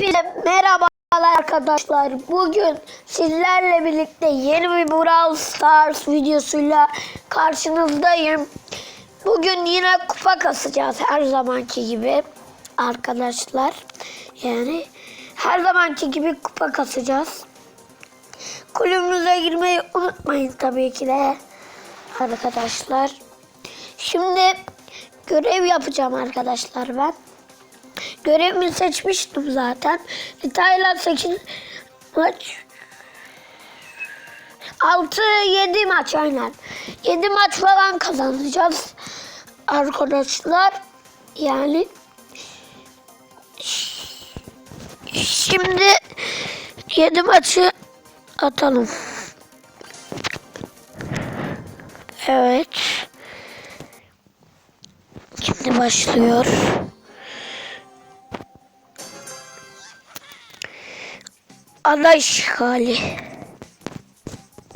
Hepinize merhabalar arkadaşlar. Bugün sizlerle birlikte yeni bir Brawl Stars videosuyla karşınızdayım. Bugün yine kupa kasacağız her zamanki gibi arkadaşlar. Yani her zamanki gibi kupa kasacağız. Kulübümüze girmeyi unutmayın tabii ki de arkadaşlar. Şimdi görev yapacağım arkadaşlar ben. Görevimi seçmiştim zaten. Tayland 8 maç 6 7 maç aynen. 7 maç falan kazanacağız arkadaşlar. Yani şimdi 7 maçı atalım. Evet. Şimdi başlıyor. Ada işgali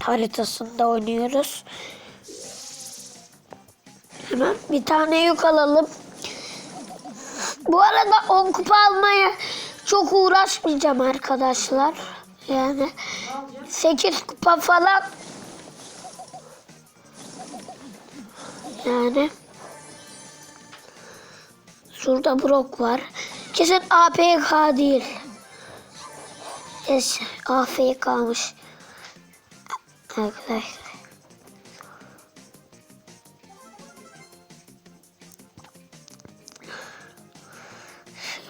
haritasında oynuyoruz. Hemen bir tane yük alalım. Bu arada 10 kupa almaya çok uğraşmayacağım arkadaşlar. Yani 8 kupa falan yani şurada Brock var. Kesin APK değil. Yes, AFK kalmış. Arkadaşlar.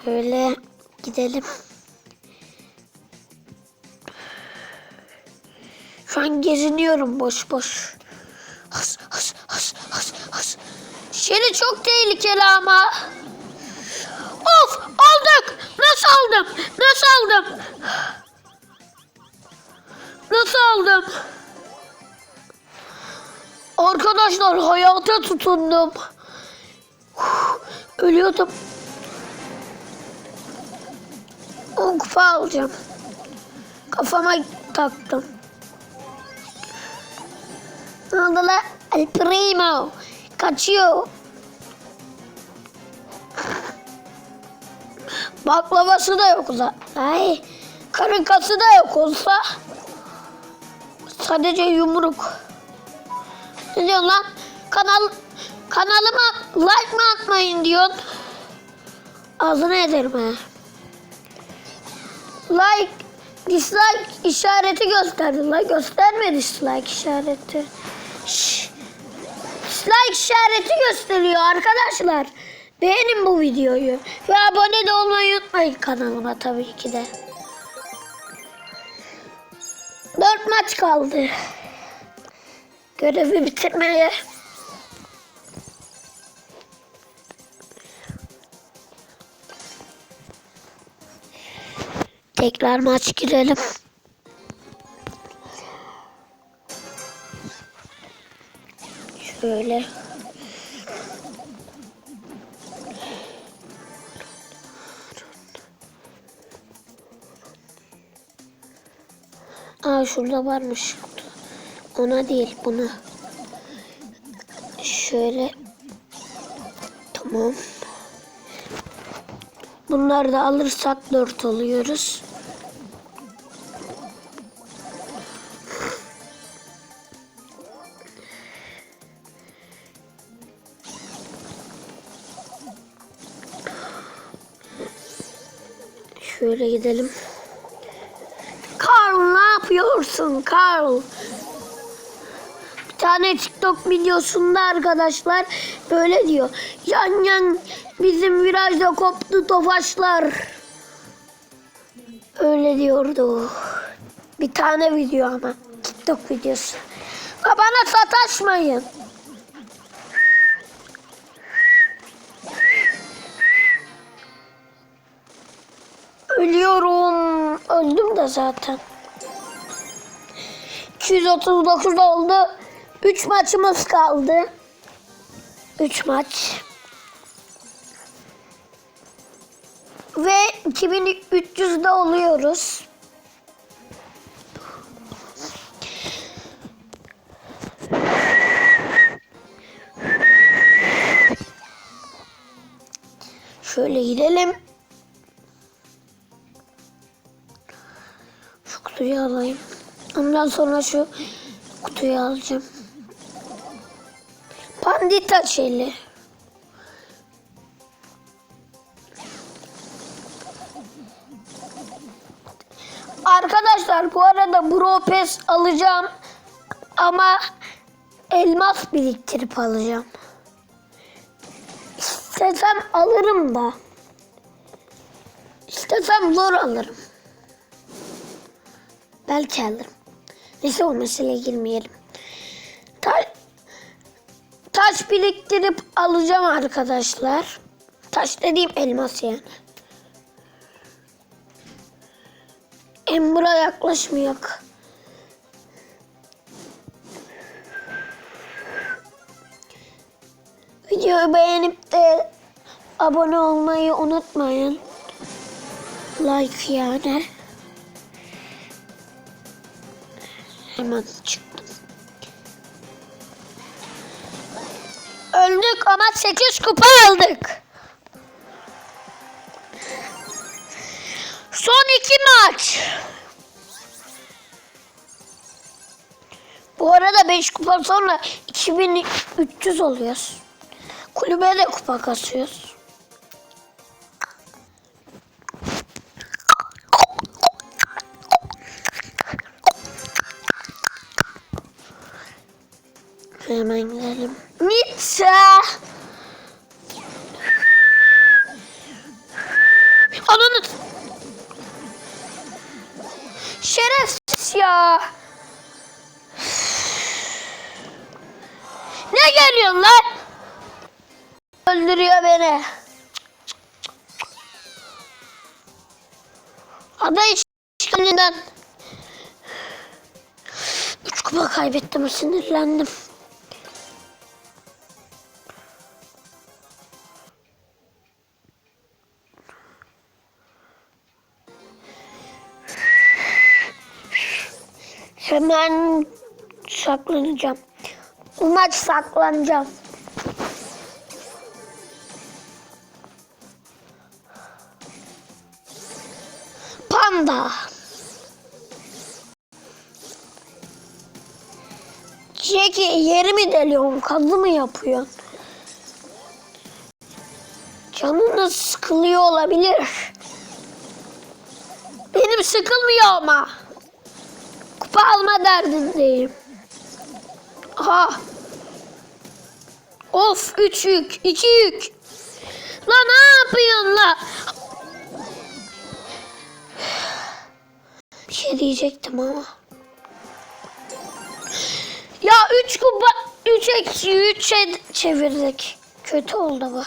Şöyle gidelim. Şu an geziniyorum boş boş. Has has has has has. Şeri çok tehlikeli ama. Of aldık. Nasıl aldım? Nasıl aldım? Nasıl aldım? Arkadaşlar hayata tutundum. Ölüyordum. 10 kupa alacağım. Kafama taktım. Ne oldu lan? El Primo. Kaçıyor. Baklavası da yok zaten. Ay, karınkası da yok olsa. Sadece yumruk. Ne diyorsun lan? Kanal kanalıma like mı atmayın diyorsun? Ağzına ederim ha. Like, dislike işareti gösterdi. Like gösterme dislike işareti. Şşş. Dislike işareti gösteriyor arkadaşlar. Beğenin bu videoyu. Ve abone de olmayı unutmayın kanalıma tabii ki de. Dört maç kaldı. Görevi bitirmeye. Tekrar maç girelim. Şöyle. Şurada varmış. Ona değil buna. Şöyle. Tamam. Bunları da alırsak dört oluyoruz. Şöyle gidelim. Yapıyorsun Carl? Bir tane TikTok videosunda arkadaşlar böyle diyor. Yan yan bizim virajda koptu tofaşlar. Öyle diyordu. Bir tane video ama. TikTok videosu. Ha, Bana sataşmayın. Ölüyorum. Öldüm de zaten. 239 oldu. 3 maçımız kaldı. 3 maç. Ve 2300'de oluyoruz. Şöyle gidelim. kutuyu alayım. Ondan sonra şu kutuyu alacağım. Pandita şeyli. Arkadaşlar bu arada Bro alacağım ama elmas biriktirip alacağım. İstesem alırım da. İstesem zor alırım. Belki alırım. Neyse o meseleye girmeyelim. Ta- taş biriktirip alacağım arkadaşlar. Taş dediğim elmas yani. Ember'a yaklaşmıyor. Videoyu beğenip de abone olmayı unutmayın. Like yani. Hemen çıktım. Öldük ama 8 kupa aldık. Son iki maç. Bu arada 5 kupa sonra 2300 oluyoruz. Kulübe de kupa kasıyoruz. Hemen gidelim. Nitsa. Ananı. Şerefsiz ya. Ne geliyorsun lan? Öldürüyor beni. Ada işgalinden. Üç kupa kaybettim sinirlendim. Saklanacağım. Bu maç saklanacağım. Panda. Jackie yeri mi deliyorsun? Kazı mı yapıyorsun? Canınız sıkılıyor olabilir. Benim sıkılmıyor ama. Kupa alma derdindeyim. Aha. Of 3 yük, 2 yük. La ne yapıyorsun la? Bir şey diyecektim ama. Ya 3 kupa 3 eksi 3 şey çevirdik. Kötü oldu bu.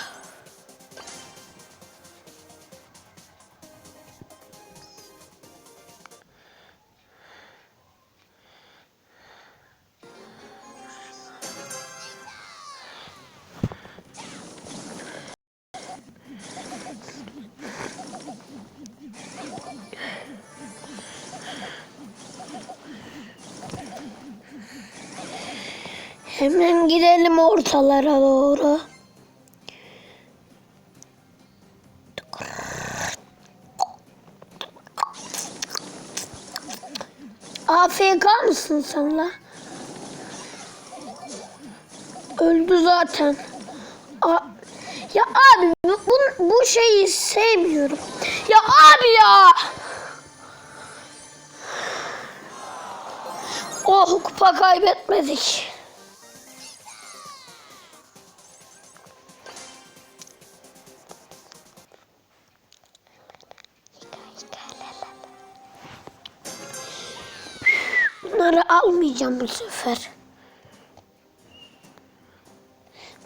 Hemen gidelim ortalara doğru. AFK mısın sen la? Öldü zaten. A ya abi bu, bu şeyi sevmiyorum. Ya abi ya. Oh kupa kaybetmedik. Bunları almayacağım bu sefer.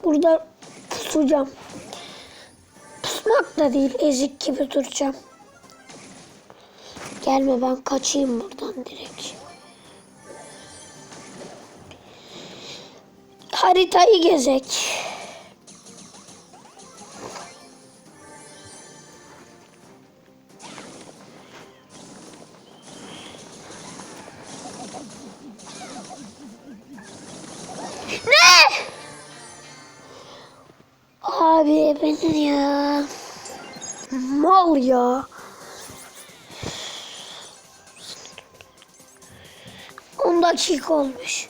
Burada pusacağım. Pusmak da değil, ezik gibi duracağım. Gelme ben kaçayım buradan direkt. Haritayı gezek. Ya. 10 dakika olmuş.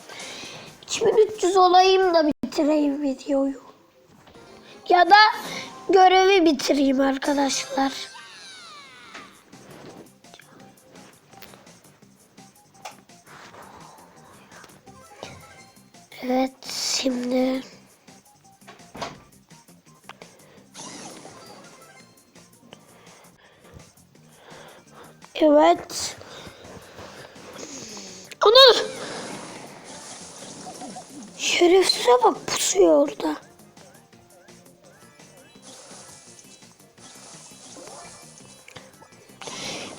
2300 olayım da bitireyim videoyu. Ya da görevi bitireyim arkadaşlar. Evet şimdi Evet. Ana! Şerefsize bak pusuyor orada.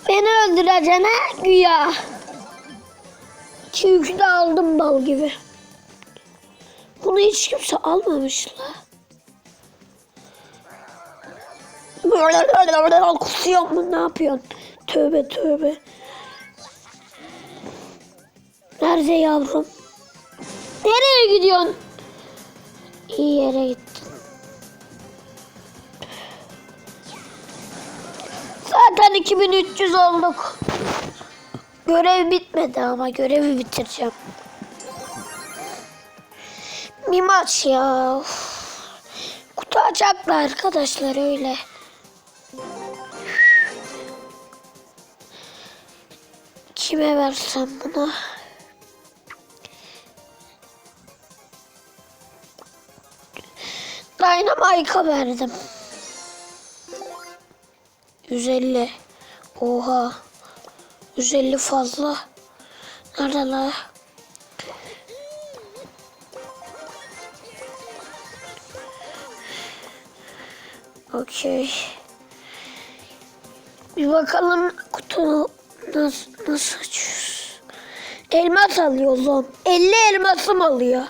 Beni öldüreceksin ha güya. Çünkü de aldım bal gibi. Bunu hiç kimse almamış la. Kusuyor mu ne yapıyorsun? Tövbe tövbe. Nerede yavrum? Nereye gidiyorsun? İyi yere gittin. Zaten 2300 olduk. Görev bitmedi ama görevi bitireceğim. Bir maç ya. Kutu açaklar arkadaşlar öyle. Kime versem bunu? Dynamite'a verdim. 150. Oha. 150 fazla. Nerede la? Okey. Bir bakalım kutu nasıl, nasıl açıyoruz. Elmas alıyoruz on. 50 elmasım alıyor.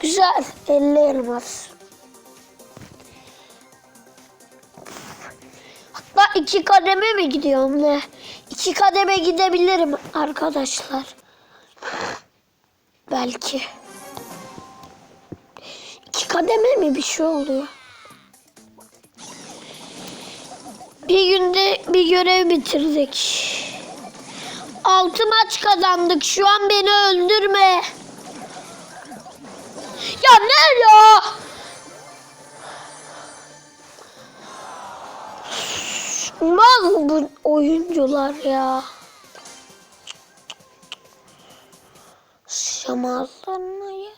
Güzel. 50 elmas. Hatta iki kademe mi gidiyorum ne? İki kademe gidebilirim arkadaşlar. Belki. İki kademe mi bir şey oluyor? Bir günde bir görev bitirdik. Altı maç kazandık. Şu an beni öldürme. Ya ne ya? Mal bu oyuncular ya. Şamazlarına ya.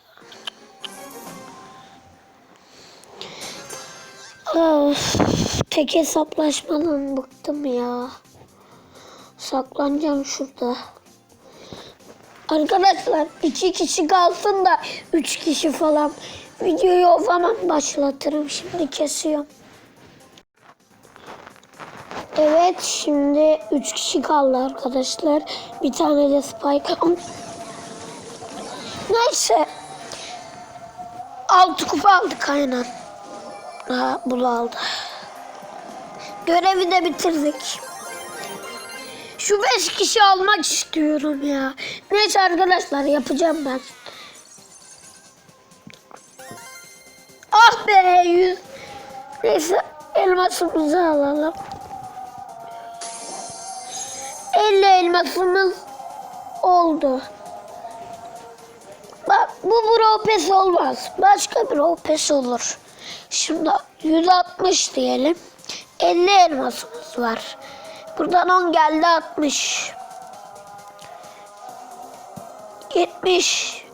Of, tek hesaplaşmadan bıktım ya. Saklanacağım şurada. Arkadaşlar iki kişi kalsın da üç kişi falan. Videoyu o zaman başlatırım. Şimdi kesiyorum. Evet şimdi üç kişi kaldı arkadaşlar. Bir tane de Spike. Neyse. Altı kupa aldık aynen. Ha, bunu aldı. Görevi de bitirdik. Şu beş kişi almak istiyorum ya. Neyse arkadaşlar yapacağım ben. Ah be yüz. Neyse elmasımızı alalım. 50 elmasımız oldu. Bak bu bro pes olmaz. Başka bir o pes olur. Şimdi 160 diyelim. 50 elmasımız var. Buradan 10 geldi 60. 70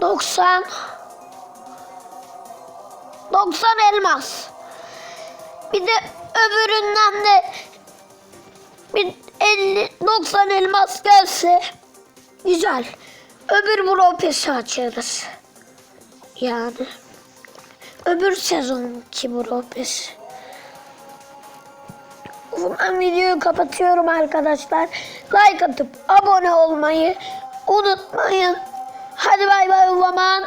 90 90 elmas. Bir de öbüründen de bir 50 90 elmas gelse güzel. Öbür bropesi açarız. Yani öbür sezonki bropesi. Ben videoyu kapatıyorum arkadaşlar. Like atıp abone olmayı unutmayın. Hadi bay bay o zaman.